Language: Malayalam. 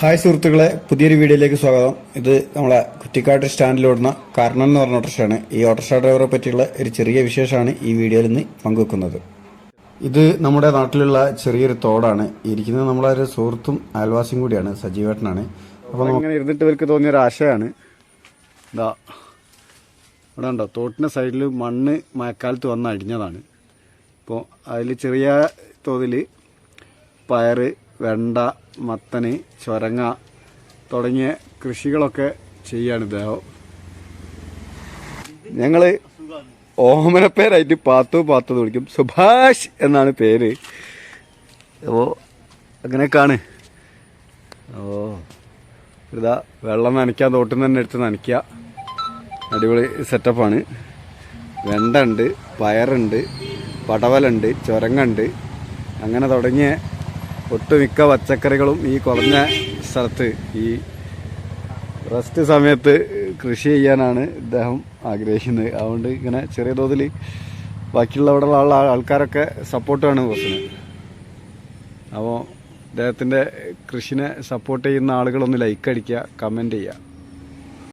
ഹായ് സുഹൃത്തുക്കളെ പുതിയൊരു വീഡിയോയിലേക്ക് സ്വാഗതം. ഇത് നമ്മളെ കുറ്റിക്കാട്ട് സ്റ്റാൻഡിലോടുന്ന കർണൻ എന്ന് പറഞ്ഞ ഓട്ടോറിക്ഷയാണ്. ഈ ഓട്ടോറിക്ഷ ഡ്രൈവറെ പറ്റിയുള്ള ഒരു ചെറിയ വിശേഷമാണ് ഈ വീഡിയോയിൽ നിന്ന് പങ്കുവെക്കുന്നത്. ഇത് നമ്മുടെ നാട്ടിലുള്ള ചെറിയൊരു തോടാണ്. ഇരിക്കുന്നത് നമ്മളെ ഒരു സുഹൃത്തും അയൽവാസിയും കൂടിയാണ് സജീവേട്ടനാണ്. അപ്പോൾ അങ്ങനെ ഇരുന്നിട്ട് ഇവർക്ക് തോന്നിയ ഒരു ആശയമാണ് ഇതാ ഇവിടെ ഉണ്ടോ തോട്ടിന്റെ സൈഡിൽ മണ്ണ് മഴക്കാലത്ത് വന്ന് അടിഞ്ഞതാണ്. അപ്പോൾ അതിൽ ചെറിയ തോതിൽ പയറ് വെണ്ട മത്തന് ചൊരങ്ങ തുടങ്ങിയ കൃഷികളൊക്കെ ചെയ്യാണ് ഇദ്ദേഹം ഞങ്ങൾ ഓമനപ്പേരായിട്ട് പാത്തു പാത്തു വിളിക്കും. സുഭാഷ് എന്നാണ് പേര്. അപ്പോൾ അങ്ങനെയൊക്കെയാണ്. ഓ ഇതാ വെള്ളം നനയ്ക്കാൻ തോട്ടിൽ തന്നെ എടുത്ത് നനയ്ക്കുക അടിപൊളി സെറ്റപ്പാണ് വെണ്ട ഉണ്ട് പയറുണ്ട് പടവലുണ്ട് ചുരങ്ങുണ്ട് അങ്ങനെ തുടങ്ങിയ ഒട്ടുമിക്ക പച്ചക്കറികളും ഈ കുറഞ്ഞ സ്ഥലത്ത് ഈ റെസ്റ്റ് സമയത്ത് കൃഷി ചെയ്യാനാണ് ഇദ്ദേഹം ആഗ്രഹിക്കുന്നത്. അതുകൊണ്ട് ഇങ്ങനെ ചെറിയ തോതിൽ ബാക്കിയുള്ള അവിടെ ഉള്ള ആൾക്കാരൊക്കെ സപ്പോർട്ടാണ് ബസ്സിന് അപ്പോൾ അദ്ദേഹത്തിന്റെ കൃഷിനെ സപ്പോർട്ട് ചെയ്യുന്ന ആളുകളൊന്ന് ലൈക്ക് അടിക്കുക കമന്റ് ചെയ്യുക.